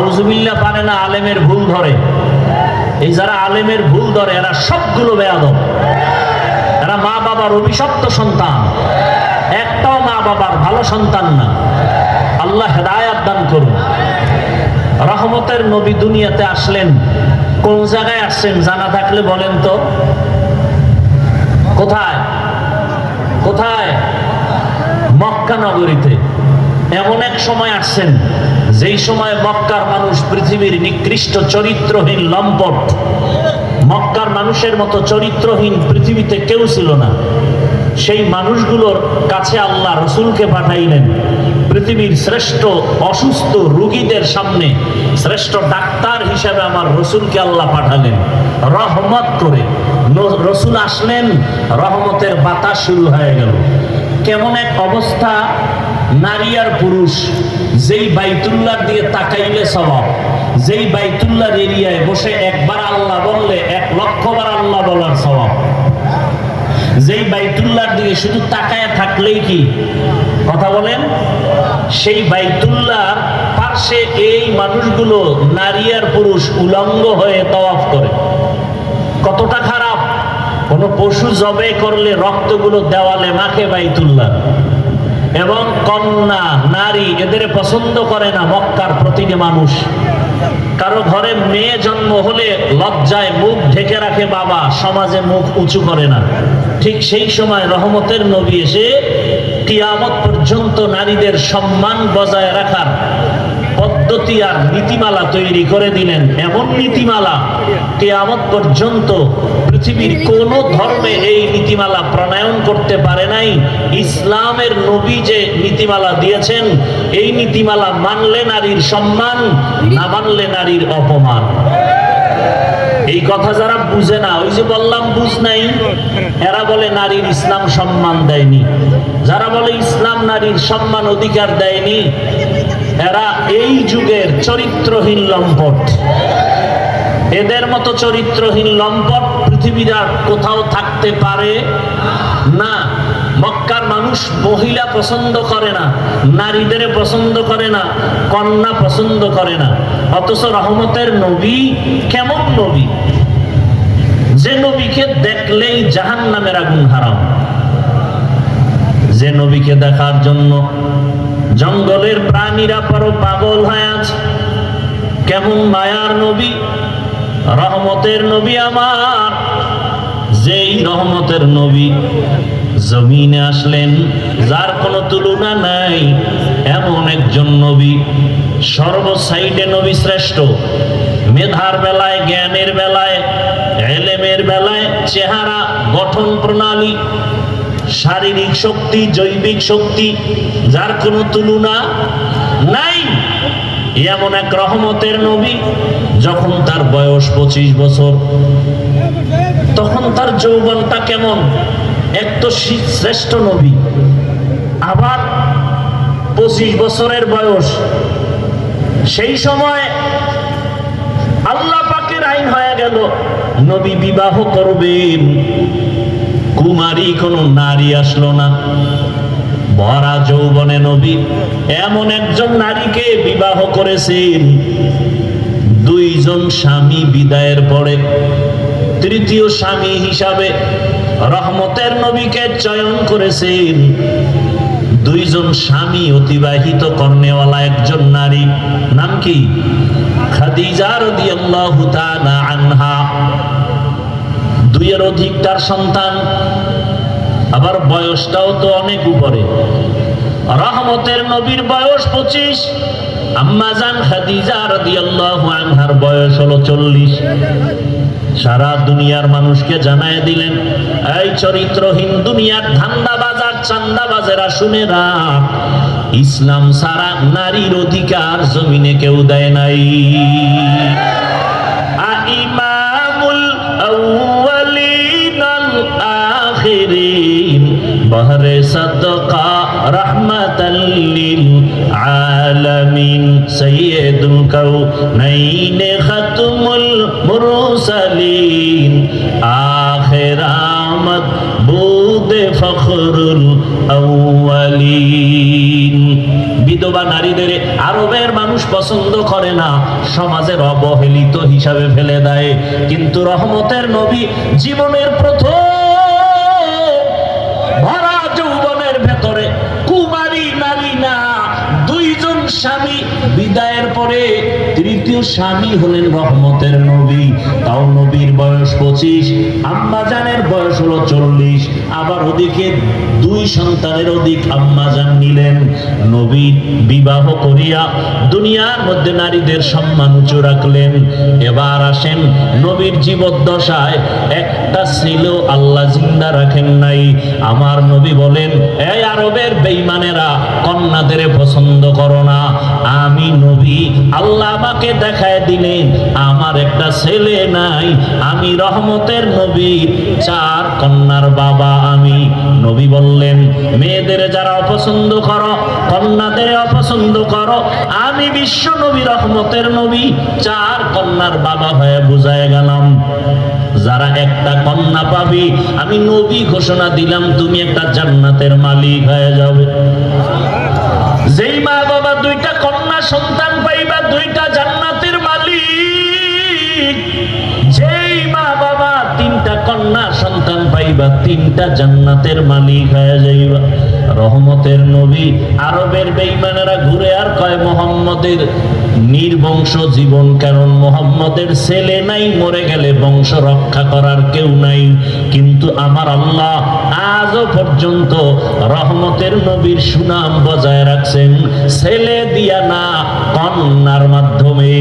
নাউজুবিল্লাহ পারে না, আলেমের ভুল ধরে। এই যারা আলেমের ভুল ধরে, এরা সবগুলো বেয়াদব। এরা মা বাবার অভিশপ্ত সন্তান। একটাও মা বাবার ভালো সন্তান না। আল্লাহ হেদায়াত দান করুন। রহমতের নবী দুনিয়াতে আসলেন। কোন জায়গায় আসছেন জানা থাকলে বলেন তো? কোথায়? কোথায়? মক্কা নগরীতে। এমন এক সময় আসছেন, যেই সময় মক্কার মানুষ পৃথিবীর নিকৃষ্ট চরিত্রহীন লম্পট, মক্কার মানুষের মতো চরিত্রহীন পৃথিবীতে কেউ ছিল না। সেই মানুষগুলোর কাছে আল্লাহ রসুলকে পাঠাইলেন, পৃথিবীর শ্রেষ্ঠ অসুস্থ রুগীদের সামনে শ্রেষ্ঠ ডাক্তার হিসেবে আমার রসুলকে আল্লাহ পাঠালেন। রহমত করে রসুল আসলেন, রহমতের বাতাস শুরু হয়ে গেল। কেমন এক অবস্থা? নারী আর পুরুষ, যেই বাইতুল্লাহ দিয়ে তাকাইলে স্বভাব, যেই বাইতুল্লাহর এরিয়ায় বসে একবার আল্লাহ বললে, এক লক্ষবার আল্লাহ বলার স্বভাব। যেই বাইতুল্লাহর দিকে শুধু তাকায় থাকলেই কি? কথা বলেন। সেই বাইতুল্লাহর পাশে এই মানুষগুলো নারী আর পুরুষ উলঙ্গ হয়ে তওয়াফ করে। কতটা খারাপ? কোন পশু জবে করলে রক্তগুলো দেওয়ালে মাখে বাইতুল্লাহ। এবং কন্যা, নারী এদের পছন্দ করে না মক্কার প্রতিটি মানুষ। কারও ঘরে মেয়ে জন্ম হলে লজ্জায় মুখ ঢেকে রাখে বাবা, সমাজে মুখ উঁচু করে না। ঠিক সেই সময় রহমতের নবী এসে কিয়ামত পর্যন্ত নারীদের সম্মান বজায় রাখার পদ্ধতি আর নীতিমালা তৈরি করে দিলেন। এমন নীতিমালা কেয়ামত পর্যন্ত পৃথিবীর কোন ধর্মে এই নীতিমালা প্রণয়ন করতে পারে নাই। ইসলামের নবী যে নীতিমালা দিয়েছেন, এই নীতিমালা মানলে নারীর সম্মান, না মানলে নারীর অপমান। এই কথা যারা বুঝে না, ওই যে বললাম বুঝ নাই। এরা বলে নারীর ইসলাম সম্মান দেয়নি। যারা বলে ইসলাম নারীর সম্মান অধিকার দেয়নি এরা এই যুগের চরিত্রহীন লম্পট। এদের মতো চরিত্রহীন লম্পট পৃথিবীর আর কোথাও থাকতে পারে না। মক্কার মানুষ মহিলা পছন্দ করে না, নারীদের পছন্দ করে না, কন্যা পছন্দ করে না। অথচ রহমতের নবী কেমন নবী? যে নবীকে দেখলেই জাহান নামের আগুন হারাম। যে নবীকে দেখার জন্য জঙ্গলের প্রাণীরা পরো পাগল হয়ে আছে। কেমন মায়ার নবী, রহমতের নবী আমার। যেই রহমতের নবী জমিনে আসলেন, যার কোনো তুলনা নাই, এমন একজন নবী সর্ব সাইডে নবী শ্রেষ্ঠ। মেধার বেলায়, জ্ঞানের বেলায়, এলেমের বেলায়, চেহারা, গঠন প্রণালী শারীরিক শক্তি, জৈবিক শক্তি, যার কোনো তুলনা নাই। এমন এক রহমতের নবী, যখন তার বয়স পঁচিশ বছর, তখন তার যৌবনটা কেমন? এক তো শ্রেষ্ঠ নবী। আবার পঁচিশ বছরের বয়স। সেই সময় আল্লাহ পাকের আইন হয়ে গেল, নবী বিবাহ করবেন। কুমারী কোনো নারী আসলো না। ভরা যৌবনে নবী এমন একজন নারীকে বিবাহ করেছেন। দুইজন স্বামী বিদায়ের পরে তৃতীয় স্বামী হিসাবে রহমতের নবীকে চয়ন করেছেন। দুইজন স্বামী অতিবাহিত কর্নেওয়ালা একজন নারী, নাম কি? খাদিজা রাদিয়াল্লাহু তাআলা আনহা। দুইয়ের অধিক তার সন্তান। আবার বয়সটাও তো অনেক উপরে। রহমতের নবীর বয়স পঁচিশ খাদিজা বয়স হলো চল্লিশ। সারা দুনিয়ার মানুষকে জানায় দিলেন, এই চরিত্রহীন দুনিয়ার ধান্দা বাজার চান্দা বাজেরা শুনে ইসলাম সারা নারীর অধিকার জমিনে কেউ দেয় নাই। লিল আলামিন সাইয়্যিদুল কাউনাইন খাতমুল মুরসালিন আখির আমদ বুদ ফখরুল আউয়ালিন। বিদ বিধবা নারীদের আরবের মানুষ পছন্দ করে না, সমাজের অবহেলিত হিসাবে ফেলে দেয়। কিন্তু রহমতের নবী জীবনের প্রথম পরে তৃতীয় স্বামী হলেন রহমতের নবী। তাও নবীর বয়স পঁচিশ আম্মাজানের বয়স হলো চল্লিশ। আবার ওদিকে দুই সন্তানের অধিক আম্মাজান নিলেন। নবী বিবাহ করিয়া দুনিয়ার মধ্যে নারীদের সম্মান উঁচু রাখলেন। এবার আসেন নবীর জীবদ্দশায়, একটা ছিল আল্লাহ জিন্দা রাখেন নাই। আমার নবী বলেন, এই আরবের বেইমানেরা কন্যাদের পছন্দ করো না। আমি নবী, আল্লাহ আমাকে দেখায় দিলেন, আমার একটা ছেলে নাই। আমি রহমতের নবী, চার কন্যার বাবা আমি নবী বললেন, মেয়েদের যারা অপছন্দ করো, কন্যাদের অপছন্দ করো, আমি বিশ্ব নবী, রহমতের নবী, চার কন্যার বাবা হয়ে বুঝায় গেলাম। যারা একটা কন্যা পাবি, আমি নবী ঘোষণা দিলাম, তুমি একটা জান্নাতের মালিক হয়ে যাবে। যেই মা বাবা দুইটা কন্যা সন্তান পাইবা, দুইটা জান্নাতের কন্যা সন্তান পাইবা, তিনটা জান্নাতের মালিক হয়ে যাইবা। রহমতের নবী, আরবের বেইমানেরা ঘুরে আর কয়, মোহাম্মদের নির্বংশ জীবন কারণ মোহাম্মদের ছেলে নাই, মরে গেলে বংশ রক্ষা করার কেউ নাই। কিন্তু আমার আল্লাহ আজও পর্যন্ত রহমতের নবীর সুনাম বজায় রাখছেন। ছেলে দিয়া না, কন্যার মাধ্যমে।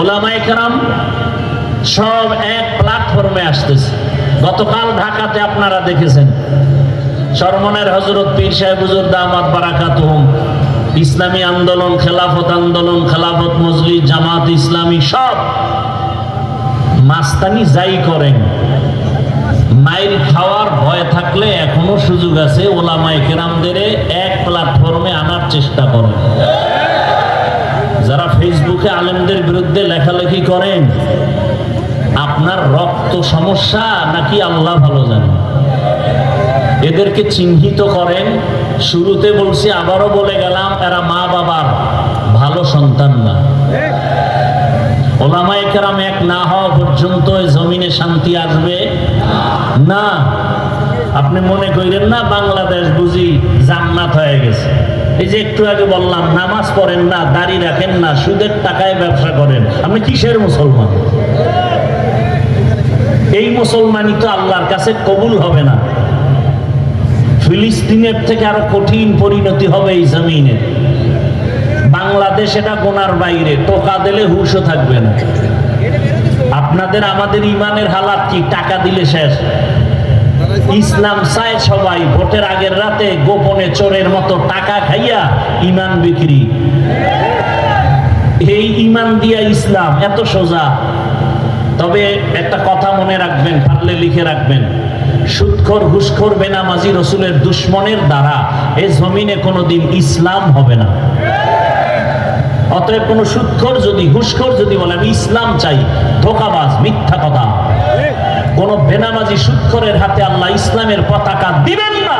ওলামায়ে সব এক প্ল্যাটফর্মে আসতেছে। গতকাল ঢাকাতে আপনারা দেখেছেন। সরমনের হজরত পীর সাহেব বারাকাতুহুম, ইসলামী আন্দোলন, খেলাফত আন্দোলন, খেলাফত মজলি জামাত ইসলামী সব মাস্তানি যাই করেন। মাইল খাওয়ার ভয় থাকলে এখনও সুযোগ আছে ওলামায়ে কেরামদের এক প্ল্যাটফর্মে আনার চেষ্টা করেন। যারা ফেসবুকে আলেমদের বিরুদ্ধে লেখালেখি করেন, আপনার রক্ত সমস্যা নাকি আল্লাহ ভালো জানেন এদেরকে চিহ্নিত করেন, শুরুতে বলছি, আবারও বলে গেলাম, এরা মা বাবার ভালো সন্তান না। ওলামায়ে কেরাম এক না হওয়া পর্যন্ত জমিনে শান্তি আসবে? না। আপনি মনে করেন না, বাংলাদেশ বুঝি জান্নাত হয়ে গেছে। এই যে একটু আগে বললাম, নামাজ পড়েন না, দাড়ি রাখেন না, সুদের টাকায় ব্যবসা করেন। আপনি কিসের মুসলমান? এই মুসলমানই তো আল্লাহর কাছে কবুল হবে না। ফিলিস্তিনের থেকে আরও কঠিন পরিণতি হবে এই জমিনে। বাংলাদেশ এটা গোনার বাইরে, টোকা দিলে হুশও থাকবে না। আপনাদের, আমাদের ইমানের হালাত কি? টাকা দিলে শেষ। ইসলাম চায় সবাই, ভোটের আগের রাতে গোপনে চোরের মতো টাকা খাইয়া ইমান বিক্রি। এই ইমান দিয়া ইসলাম এত সোজা। তবে একটা কথা মনে রাখবেন, পারলে লিখে রাখবেন। সুৎখর ঘুষখোর বেনামাজি রসুলের দুশ্মনের দ্বারা এ জমিনে কোনোদিন ইসলাম হবে না। অতএব কোনো সুৎখর যদি ঘুষখোর যদি বলে আমি ইসলাম চাই, ধোকাবাজ, মিথ্যা কথা। কোন বেনামাজি সুৎখরের হাতে আল্লাহ ইসলামের পতাকা দিবেন না।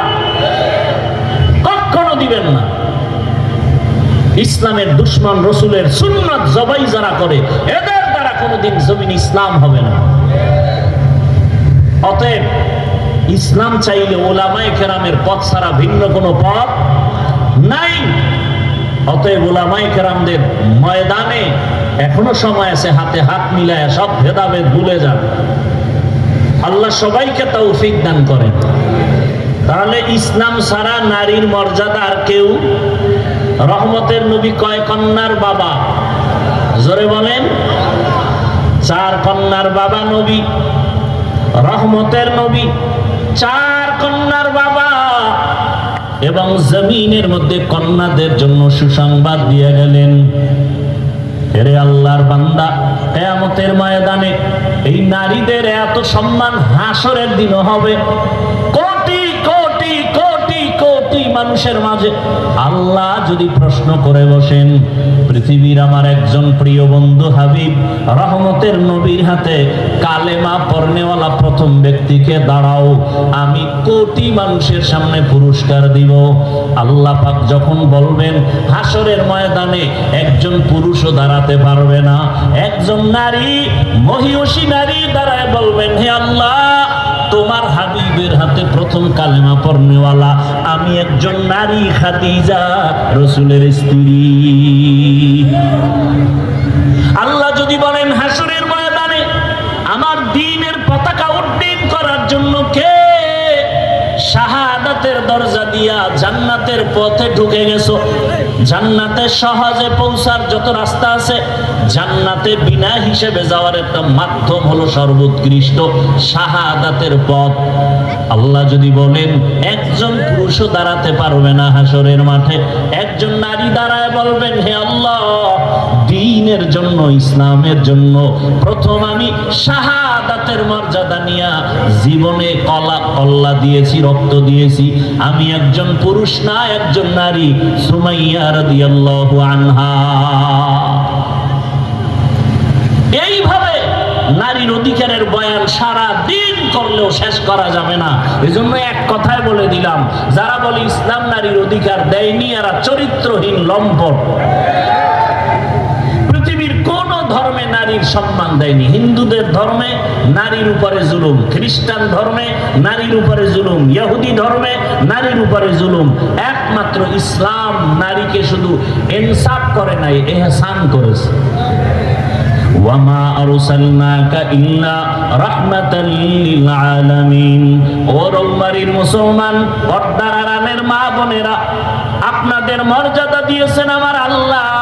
কখনো দিবেন না। ইসলামের দুশ্মন রসুলের সুন্নত জবাই যারা করে, এদের দ্বারা কোনোদিন জমিন ইসলাম হবে না। অতএব ইসলাম চাইলে ওলামায়ে কেরামের পথ ছাড়া ভিন্ন কোনো পথ নাই। অতএব ওলামায়ে কেরামদের ময়দানে এখনও সময় আছে, হাতে হাত মিলায় সব ভেদাভেদ ভুলে যান। আল্লাহ সবাইকে তৌফিক দান করেন। তাহলে ইসলাম সারা নারীর মর্যাদা আর কেউ? রহমতের নবী কয় কন্যার বাবা? জোরে বলেন। চার কন্যার বাবা নবী, রহমতের নবী, চার কন্যার বাবা। এবং জমিনের মধ্যে কন্যাদের জন্য সুসংবাদ দিয়ে গেলেন। এরে আল্লাহর বান্দা, কেয়ামতের ময়দানে এই নারীদের এত সম্মান হাসরের দিনও হবে। কোটি কোটি কোটি কোটি মানুষের মাঝে আল্লাহ যদি প্রশ্ন করে বসেন পৃথিবীর আমার একজন প্রিয় বন্ধু হাবিব, রহমতের নবীর হাতে কালেমা পর্নেওয়ালা প্রথম ব্যক্তিকে দাঁড়াও, আমি কোটি মানুষের সামনে পুরস্কার দিব। আল্লাহ পাক যখন বলবেন হাসরের ময়দানে একজন পুরুষও দাঁড়াতে পারবে না, একজন নারী, মহিষী নারী দাঁড়ায় বলবেন, হে আল্লাহ তোমার হাবিবের হাতে প্রথম কালেমা পড়নেওয়ালা, আমি একজন নারী খাদিজা, রসুলের স্ত্রী। আল্লাহ যদি বলেন, হাসরের ময়দানে আমার দিনের পতাকা উড্ডীন করার জন্য কে শাহাদাতের দরজা দিয়া জান্নাতের পথে ঢুকে গেছো? জান্নাতে সহজে পৌঁছার যত রাস্তা আছে, জান্নাতে বিনা হিসেবে যাওয়ার একটা মাধ্যম হলো সর্বোৎকৃষ্ট শাহাদাতের পথ। আল্লাহ যদি বলেন, একজন পুরুষও দাঁড়াতে পারবে না হাসরের মাঠে, একজন নারী দাঁড়ায় বলবেন, হে আল্লাহ, দিনের জন্য, ইসলামের জন্য প্রথম আমি শাহাদাতের মর্যাদা নিয়া জীবনে কলা কল্লা দিয়েছি, রক্ত দিয়েছি। আমি একজন পুরুষ না, একজন নারী। সুমাইয়া রাদিয়াল্লাহু আনহা। অধিকারের বয়ান সারা দিন করলেও শেষ করা যাবে না। এজন্য এক কথায় বলে দিলাম, যারা বলে ইসলাম নারীর অধিকার দেয়নি, এরা চরিত্রহীন, লম্পট। নারীর সম্মান দেয়নি। হিন্দুদের ধর্মে নারীর উপরে জুলুম, খ্রিস্টান ধর্মে নারীর উপরে জুলুম, ইহুদি ধর্মে নারীর উপরে জুলুম। একমাত্র ইসলাম নারীকে শুধু ইনসাফ করে নাই, এহসান করেছে। আপনাদের মর্যাদা দিয়েছেন আমার আল্লাহ।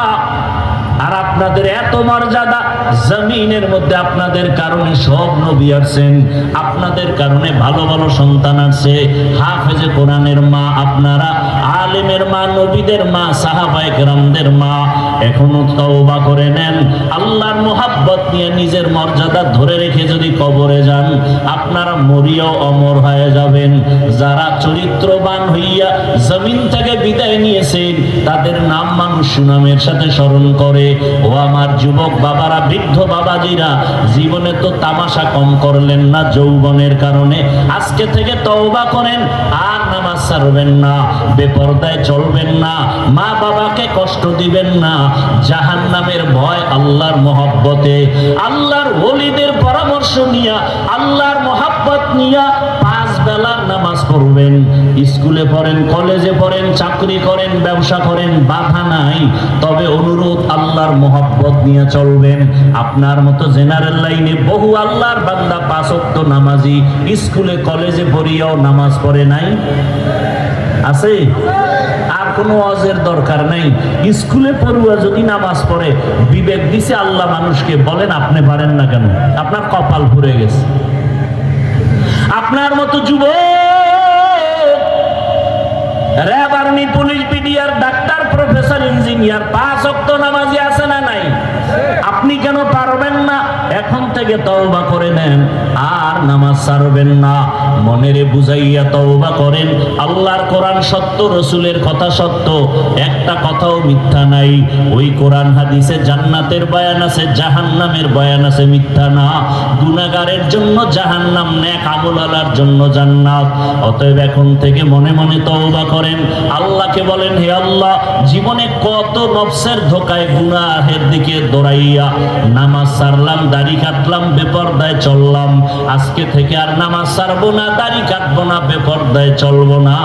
আর আপনাদের এত মর্যাদা, জমিনের মধ্যে আপনাদের কারণে সব নবী আসছেন, আপনাদের কারণে ভালো ভালো সন্তান আছে হাফেজে কোরআনের মা আপনারা, আলেমের মা, নবীদের মা, সাহাবায়ে কেরামদের মা এখনও তওবা করে নেন। আল্লাহর মোহাব্বত নিয়ে নিজের মর্যাদা ধরে রেখে যদি কবরে যান, আপনারা মরিয়াও অমর হয়ে যাবেন। যারা চরিত্রবান হইয়া জমিন থেকে বিদায় নিয়েছেন, তাদের নাম মানুষ সুনামের সাথে স্মরণ করে। ও আমার যুবক বাবারা, বৃদ্ধ বাবাজিরা, জীবনে তো তামাশা কম করলেন না যৌবনের কারণে। আজকে থেকে তওবা করেন, আর নামাজ ছাড়বেন না, বেপরদায় চলবেন না, মা বাবাকে কষ্ট দিবেন না জাহান নামের ভয় আল্লাহর মহব্বতে, আল্লাহর ওলিদের পরামর্শ নিয়া, আল্লাহর মহাব্বত নিয়া পাঁচ বেলার নামাজ পড়বেন। স্কুলে পড়েন, কলেজে পড়েন, চাকরি করেন, ব্যবসা করেন, বাধা নাই। তবে অনুরোধ, আল্লাহর মহব্বত নিয়ে চলবেন। আপনার মতো জেনারেল লাইনে বহু আল্লাহর বান্দা পাঁচক্ত নামাজি, স্কুলে, কলেজে পড়িয়াও নামাজ পড়ে নাই। আছে? আর কোনো অজের দরকার নাই। স্কুলে পড়ুয়া যদি নামাজ পড়ে, বিবেক দিছে আল্লাহ মানুষকে, বলেন আপনি পারেন না কেন? আপনার কপাল পুড়ে গেছে। আপনার মতো যুব RAB army, police, BDR, doctor, professor, engineer, পাঁচ অক্ত নামাজি আছে না নাই? আপনি কেন পারবেন না? এখন থেকে তওবা করে নেন। আর নামাজ ছাড়বেন না। মনেরে বুঝাইয়া তওবা করেন। আল্লাহর কোরআন সত্য, রসুলের কথা সত্য। একটা কথাও মিথ্যা নাই। ওই কোরআন হাদিসে জান্নাতের বয়ান আছে, জাহান্নামের বয়ান আছে, মিথ্যা না। গুনাহগারের জন্য জাহান্নাম, নেক আমলালার জন্য জান্নাত। অতএব এখন থেকে মনে মনে তওবা করেন। আল্লাহকে বলেন, হে আল্লাহ, জীবনে কত নফসের ধোকায় গুনাহের দিকে দৌড়াইয়া নামাজ সারলাম দাড়ি কাটলাম, বেপরদায় চললাম। আজকে থেকে আর নামাজ সারবো না, দাড়ি কাটবো না, বেপরদায় চলবো না।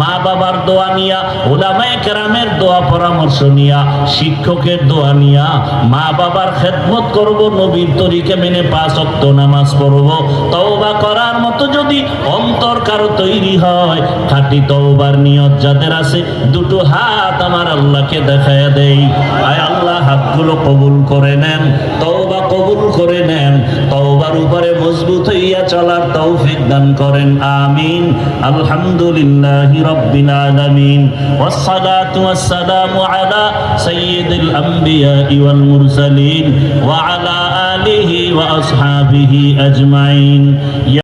মা বাবার দোয়া নিয়া ওলামায়ে কেরামের দোয়া পরামর্শ নিয়া, শিক্ষকের দোয়া নিয়া মা বাবার খেদমত করব, নবীর তরিকে মেনে পাঁচ অক্ত নামাজ পড়ব। তওবা করার মতো যদি অন্তর কারও তৈরি হয়, খাঁটি তওবার নিয়ত যাদের আছে, দুটো হাত আমার আল্লাহকে দেখায় দেই। আয় আল্লাহ, হাতগুলো কবুল করে নেন। তওবা কবুল করে নেন। তওবার উপরে মজবুত হইয়া চলার তৌফিক দান করেন। আমিন। আলহামদুলিল্লাহ রব্বিল আলামিন। ওয়াসসালাতু ওয়াসসালামু আলা সাইয়্যিদিল আম্বিয়া ওয়াল মুরসালিন। ওয়া আলা আলিহি ওয়া আসহাবিহি আজমাইন।